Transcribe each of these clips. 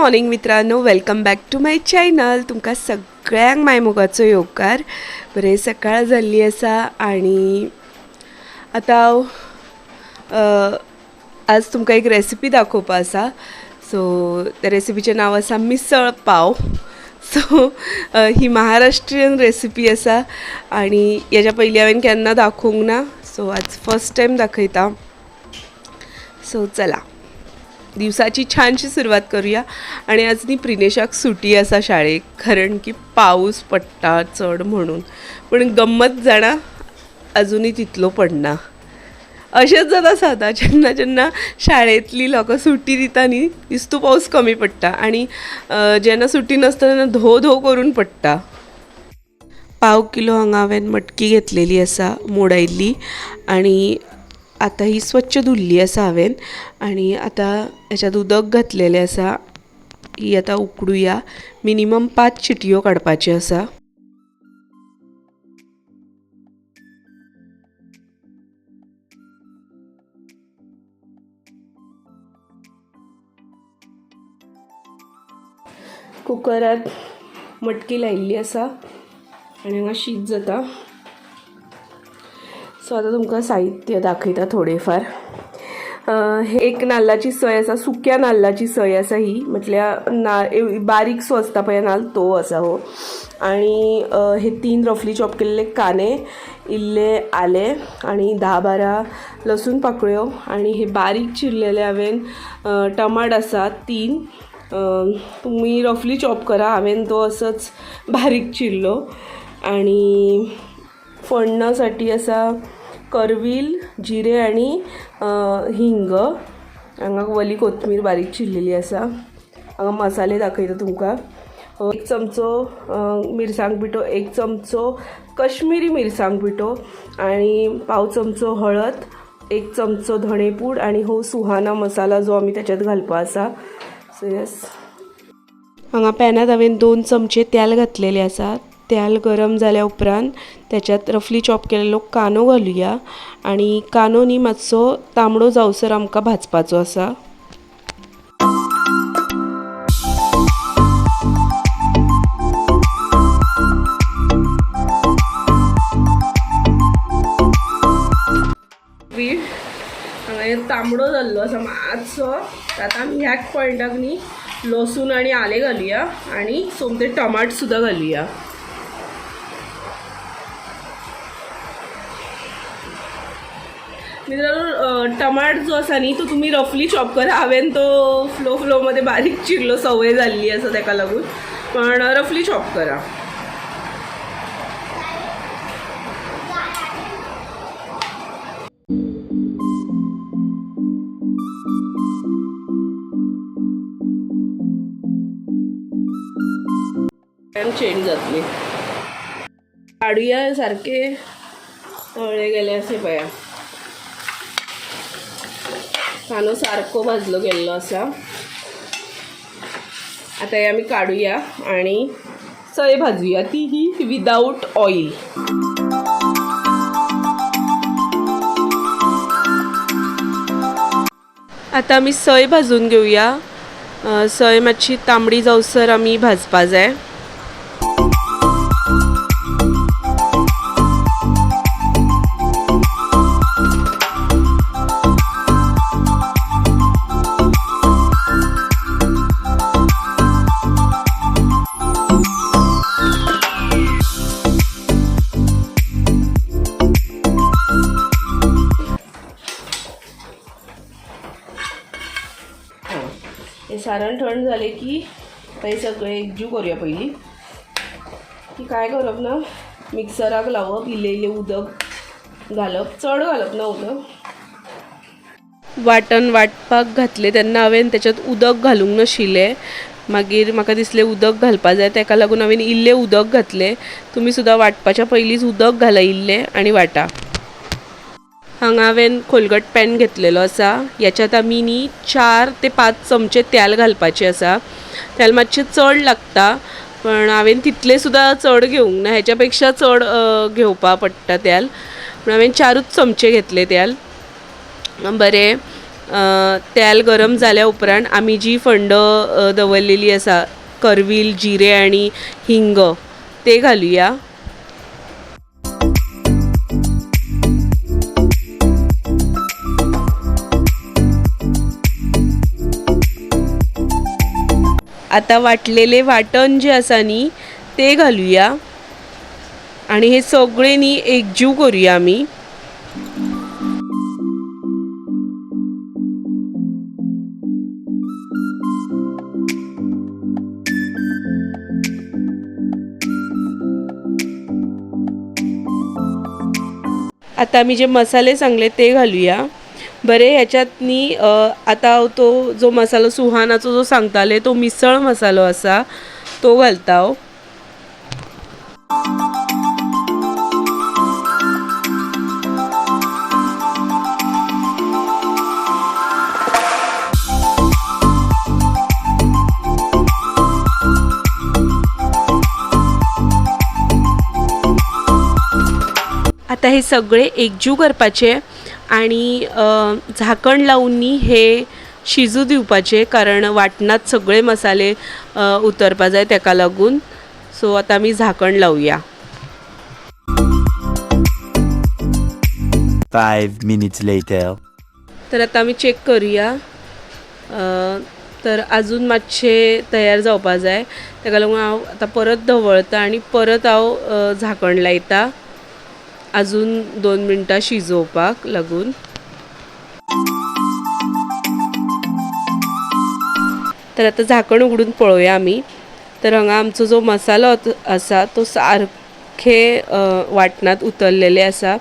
Morning मित्रांनो. Welcome back to my channel तुमकां सगळ्यांक मायमुगाचो येवकार बरें सकाळ जाल्ली आसा आनी आतां हांव आज तुमकां एक रेसिपी दाखोवपा आसा. सो त्या रेसिपीचें नांव आसा मिसळ पाव. सो ही महाराष्ट्रीयन रेसिपी आसा आनी हेज्या पयलीं हांवें केन्ना दाखोवंक ना. सो आज फर्स्ट टायम दाखयता. सो चला. दिवसाची छानशी सुरुवात करूया. आणि आज न्ही प्रिनेशाक सुटी आसा शाळेक कारण की पाऊस पडटा चड म्हणून. पूण गंमत जाणा अजूनही तितलो पडना. अशेंच जाता सादा जेन्ना जेन्ना शाळेंतली लोकां सुटी दिता न्ही दिसतो पावस कमी पडटा आनी जेन्ना सुटी नासता तेन्ना धो धो करून पडटा पाव किलो हांगा हांवें मटकी घेतलेली आसा मोडायल्ली आनी आतां ही स्वच्छ धुल्ली आसा हांवें आनी आतां हेच्यात उदक घातलेलें आसा ही आतां उकडुया. मिनिमम पांच चिटयो काडपाच्यो आसा कुकरात मटकी लायिल्ली आसा आनी हांगा शीत जाता. सो आतां तुमकां साहित्य दाखयता थोडे फार हे एक नाल्लाची सय आसा सुक्या नाल्लाची सय आसा ही. म्हटल्यार ना बारीक सो आसता पळय नाल्ल तो आसा हो. आणि हे तीन रफली चॉप केल्ले कांदे इल्ले आले आणि धा बारा लसूण पाकळ्यो आणि हे बारीक चिरलेले हांवें टमाट आसा तीन. तुमी तुम्ही रफली चॉप करा हांवें तो असोच बारीक चिरलो. आणि फोडण्यासाठी असा करवील जिरे आणि हिंग. हांगा वली कोथमीर बारीक चिरलेली आसा हांगा मसाले दाखयता तुमकां. एक चमचो मिरसांग पिठो एक चमचो कश्मिरी मिरसांग पिठो आणि पाव चमचो हळद एक चमचो धणेपूड आणि हो सुहाना मसाला जो आमी त्याच्यात घालपा आसा सो येस हांगा पॅनात हांवें दोन चमचे तेल घातलेले आसात तेल गरम जाल्या उपरांत त्याच्यात रफली चॉप केलेलो कांदो घालुया. आणि कांदो न्ही मातसो तांबडो जावसर आमकां भाजपाचो आसा. वीट हांगा तांबडो जाल्लो आसा मातसो. आतां आमी ह्याच पॉयंटाक न्ही लसूण आनी आलें घालुया. आनी सोमते टमाट सुद्दां घालुया. मित्रांनो टमाट जो आसा न्ही तो तुमी रफली चॉप करा. हांवें तो फ्लो फ्लोमध्ये बारीक चिरलो सवय जाल्ली आसा ताका लागून. पण रफली चॉप करा. चेंज जातली काडुया सारखे. तळे गेले असे पया. कांदो सारको भाजलो गेल्लो आसा आता हे आमी काडुया आणि सय भाजूया. ती ही विदाऊट ऑइल आता आमी सय भाजून घेवया सय मातशी तांबडी जावसर आमी भाजपा जाय सारण थंड झाले की आता हे सगळे एकजू करूया पहिली. की काय करप ना मिक्सराक लावप इल्ले उदक घालप चड घालप ना उदक. वाटण वाटपाक घातले तेन्ना हांवें त्याच्यात उदक घालूंक नाशिल्लें मागीर म्हाका दिसलें उदक घालपा जाय ताका लागून हांवें इल्लें उदक घातलें. तुमी सुद्दां वाटपाच्या पयलींच उदक घाला इल्लें आनी वाटा. हांगा हांवें खोलगट पॅन घेतलेलो आसा याच्यात आमी न्ही चार ते पांच चमचे तेल घालपाचें आसा तेल मातशें चड लागता पण हांवें तितलें सुद्दां चड घेवंक ना. हेच्या पेक्षा चड घेवपा पडटा तेल पूण हांवें चारूच चमचे घेतले तेल बरें तेल गरम जाल्या उपरांत आमी जी फंड दवरलेली आसा करवील जिरे आनी हिंग ते घालुया. आता वाटलेले वाटण जे आसा न्ही ते घालुया. आणि हे सगळे न्ही एकजीव करूया आमी आता आम्ही जे मसाले सांगले ते घालूया. बरे ह्याच्यात न्ही आता हांव तो जो मसालो सुहानाचो जो सांगताले तो मिसळ मसालो आसा तो घालता हांव आता हे सगळे एकजू करपाचे. आणि झाकण लावून हे शिजू दिवपाचे कारण वाटणात सगळे मसाले उतरपा जाय तेका लागून. सो आता आमी झाकण लावया. तर आता आमी चेक करुया. तर अजून मातशे तयार जावपा जाय तेका लागून हांव आतां परत ढवळता आनी परत हांव झाकण लायता अजून दोन मिनटां शिजोवपाक लागून. तर आता झाकण उगडून पळोवया आमी तर हांगा आमचो जो मसालो आसा तो सारखे अ, वाटणात उतरलेले आसा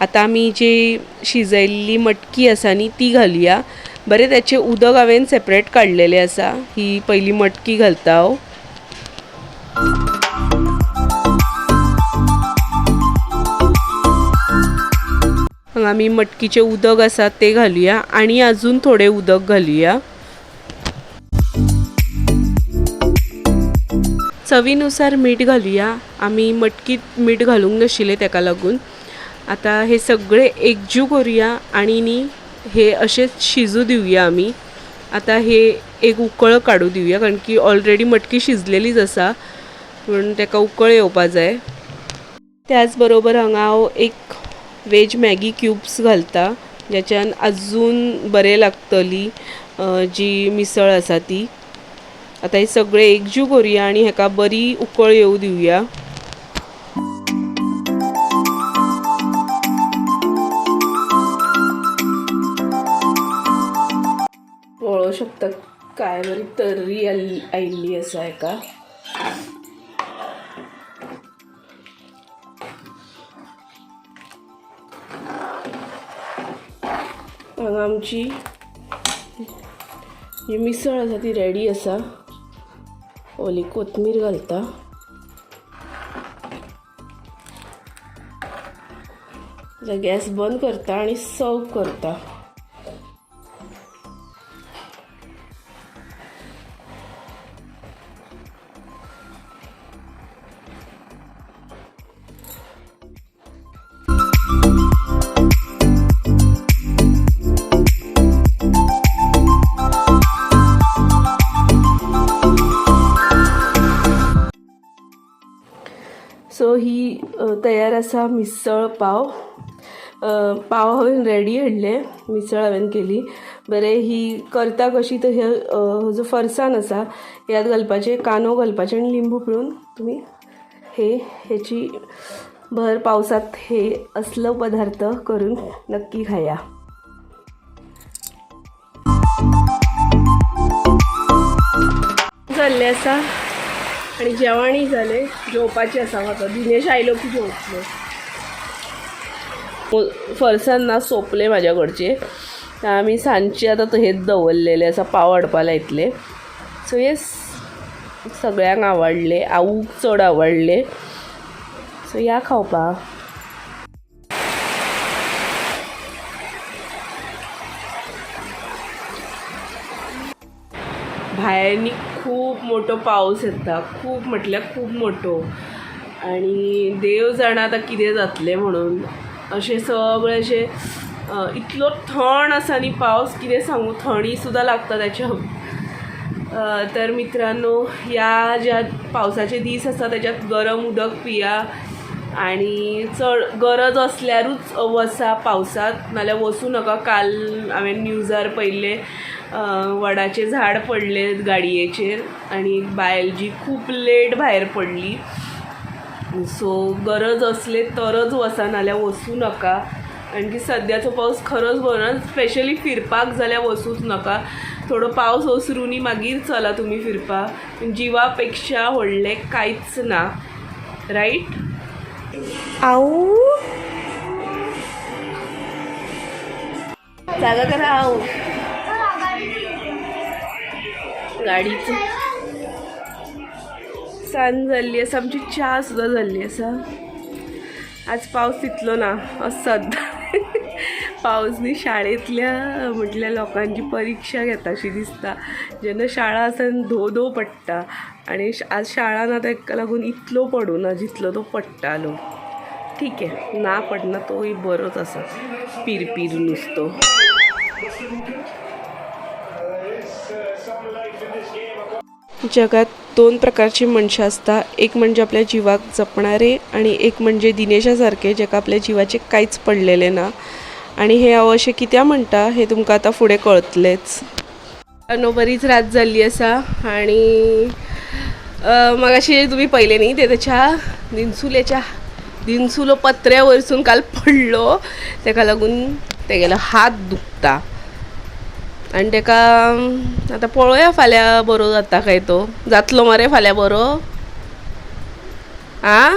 आतां आमी जी शिजयल्ली मटकी आसा न्ही ती घालुया. बरें त्याचें उदक हांवें सेपरेट काडलेलें आसा ही पयली मटकी घालता हांव हांगा आमी मटकीचें उदक आसा तें घालुया आनी अजून थोडें उदक घालुया. चवीनुसार मीठ घालुया. आमी मटकीत मीठ घालूंक नाशिल्लें तेका लागून. आतां हे सगळे एकजीव करुया आनी न्ही हे अशेंच शिजू दिवया आमी आतां हे एक उकळ काडू दिवया कारण की ऑलरेडी मटकी शिजलेलीच आसा पूण ताका उकळ येवपा जाय. त्याच बरोबर हांगा हांव एक वेज मॅगी क्यूब्स घालता ज्याच्यान अजून बरें लागतली जी मिसळ आसा ती. आतां हे सगळे एकजीव करुया आनी हेका बरी उकळ येवू दिवया पळोवंक शकता काय बरी तर्री आयली आयिल्ली आसा हेका हांगा आमची जी मिसळ आसा ती रेडी आसा ओली कोथमीर घालता. गॅस बंद करता आनी सर्व करता. तयार आसा मिसळ पाव. पाव हांवें रेडी हाडले मिसळ हांवें केली. बरें ही करता कशी तर हे जो फरसान आसा ह्यात घालपाचे कांदो घालपाचे आनी लिंबू पिळून तुमी हे ह्याची भर पावसात हे असलं पदार्थ करून नक्की खाया. जाल्लें आसा आनी जेवणय जालें जेवपाचें आसा म्हाका दिनेश आयलो की जेवतलो फरसान ना सोंपले म्हाज्या कडचे आमी सांजचे आतां तहेच दवरलेले आसा पाव हाडपा लायतले सो येस सगळ्यांक आवडले. आवूक चड आवडले. सो या खावपाक भायरनी खूब मोठो पावस येता. खूब म्हटल्यार खूब मोठो. आनी देव जाणा आतां कितें जातलें म्हणून. अशें सगळें अशें इतलो थंड आसा न्ही पावस कितें सांगू थंडी सुद्दां लागता त्याच्या. तर मित्रांनो या ज्या पावसाचे दीस आसा त्याच्यात गरम उदक पिया. आणि चड गरज असल्यारूच वसा पावसात नाल्यार वचूं नका. काल हांवें न्यूजार पळयल्लें वडाचें झाड पडले गाडयेचेर आनी बायल जी खूब लेट भायर पडली. सो गरज असले तरच वसा नाल्यार वचूं नका. आणखी सद्याचो पावस खरोच बरो स्पेशली फिरपाक जाल्यार वचूच नका. थोडो पावस ओसरुनी मागीर चला तुमी फिरपाक जिवा पेक्षा व्हडलें कांयच ना. रायट आऊ. जागा करा आऊ. गाडीचं. सांज जाल्ली आसा आमची च्या सुद्दां जाल्ली आसा आज पावस तिथलो ना असत पावस न्ही शाळेंतल्या म्हटल्या लोकांची परिक्षा घेताशी दिसता. जेन्ना शाळा आसन धो धो पडटा आनी आज शाळा ना ताका लागून इतलो पडूना जितलो तो पडटालो ठीक आहे ना पडना तोय बरोच आसा पिरपीर पीर नुसतो. जगात दोन प्रकारची मनशां आसता एक म्हणजे आपल्या जिवाक जपणारे आणि एक म्हणजे दिनेशा सारके जेका आपल्या जिवाचे कांयच पडलेले ना. आणि हे हांव अशें कित्याक म्हणटा हे तुमकां आतां फुडें कळतलेंच. नो बरीच रात जाल्ली आसा आणि मगाशी तुमी पयलें न्ही ते त्याच्या दिनसुलेच्या दिनसुलो पत्र्या वयरसून काल पडलो. ताका लागून तेगेलो हात दुखता. आनी तेका आतां पळोवया फाल्यां बरो जाता काय तो. जातलो मरे फाल्यां बरो. आ?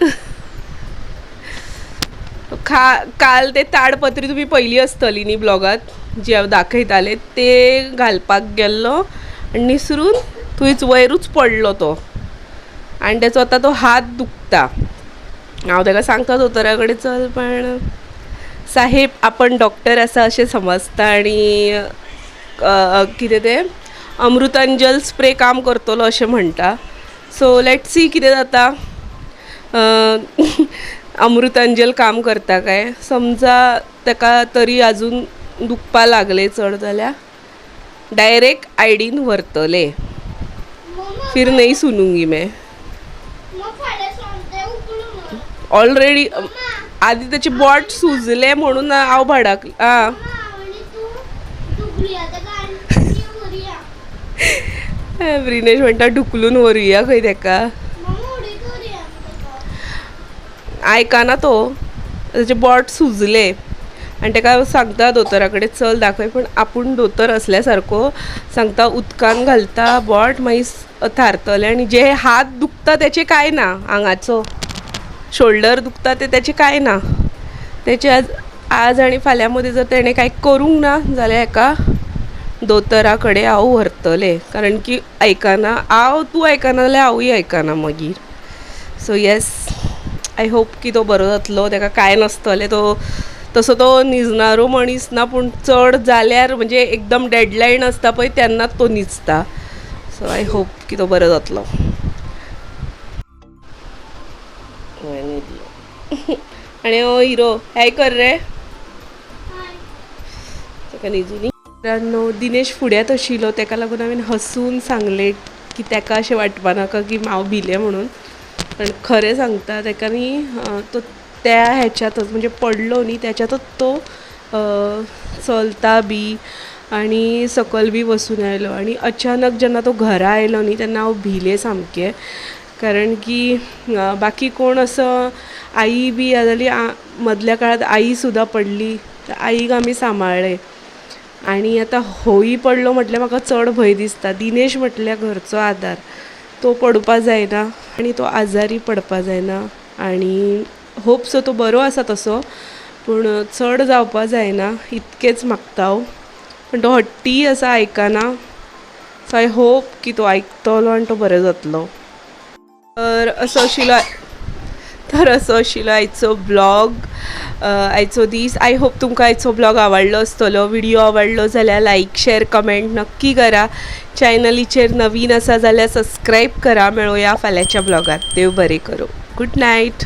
खा काल ते ताडपत्री तुमी पहिली आसतली न्ही ब्लॉगात जी हांव दाखयताले ते घालपाक गेल्लो आनी निसरून थंयच वयरूच पडलो तो. आनी तेचो आतां तो हात दुखता. हांव ताका सांगता दोतोरा कडेन चल पण साहेब आपण डॉक्टर आसा अशें समजता आणि कितें तें अमृतांजल स्प्रे काम करतलो अशें म्हणटा सो लेट सी कितें जाता अमृतांजल काम करता काय. समजा ताका तरी आजून दुखपा लागले चड जाल्यार डायरेक्ट आयडीन व्हरतले फिर नाही सुनूंगी मैं. ऑलरेडी आधी त्याचे बॉट सुजले म्हणून हांव भाडाक आं. ब्रिनेश म्हणटा ढुकलून व्हरुया खंय तेका आयकाना तो त्याचे बॉट सुजले. आनी तेका सांगता दोतोरा कडेन चल दाखय पूण आपूण दोतोर असल्या सारको सांगता उदकान घालता बॉट मागीर थारतले आनी जे हात दुखता तेचे कांय ना आंगाचो शोल्डर दुखता ते त्याचे कांय ना. तेचे आज आज आनी फाल्यां मदीं जर तेणें कांय करूंक ना जाल्यार एका दोतराकडे हांव व्हरतलें कारण की आयकना हांव तूं आयकना जाल्यार हांवूय आयकना मागीर सो येस आय होप की तो बरो जातलो. तेका कांय नासतलें तो तसो तो निजणारो मनीस ना पूण चड जाल्यार म्हणजे एकदम डेडलायन आसता पळय तेन्नाच तो निजता. सो आय होप की तो बरो जातलो. हय, न्हिदलो आनी हो हिरो हाय कर रे ताका न्हिजूनी मित्रांनो दिनेश फुड्यांत आशिल्लो तेका लागून हांवें हसून सांगलें की तेका अशें वाटपा नाका की हांव भिलें म्हणून. पण खरें सांगता तेका न्ही तो त्या ह्याच्यातच म्हणजे पडलो न्ही त्याच्यातच तो चलता बी आणि सकयल बी बसून आयलो आणि अचानक जेन्ना तो घरा आयलो न्ही तेन्ना हांव भिलें सामकें. कारण की बाकी कोण असं आई बी जाली मदल्या काळात आई सुद्दां पडली तर आईक आमी सांबाळ्ळे आणि आता होई पडलो म्हटल्यार म्हाका चड भंय दिसता. दिनेश म्हटल्यार घरचो आदार तो पडपा जायना आनी तो आजारी पडपा जायना. आनी होप सो तो बरो आसा तसो पूण चड जावपा जायना. इतकेंच मागता हांव पण तो हट्टी आसा आयकना सो आय होप की तो आयकतलो आनी तो बरो जातलो. तर असो आशिल्लो तर असो आशिल्लो आयचो ब्लॉग आयचो दीस. आय होप तुमकां आयचो ब्लॉग आवडलो आसतलो व्हिडिओ आवडलो जाल्यार लायक शेअर कमेंट नक्की करा. चॅनलीचेर नवीन आसा जाल्यार सबस्क्रायब करा. मेळोया फाल्यांच्या ब्लॉगात देव बरें करूं. Good night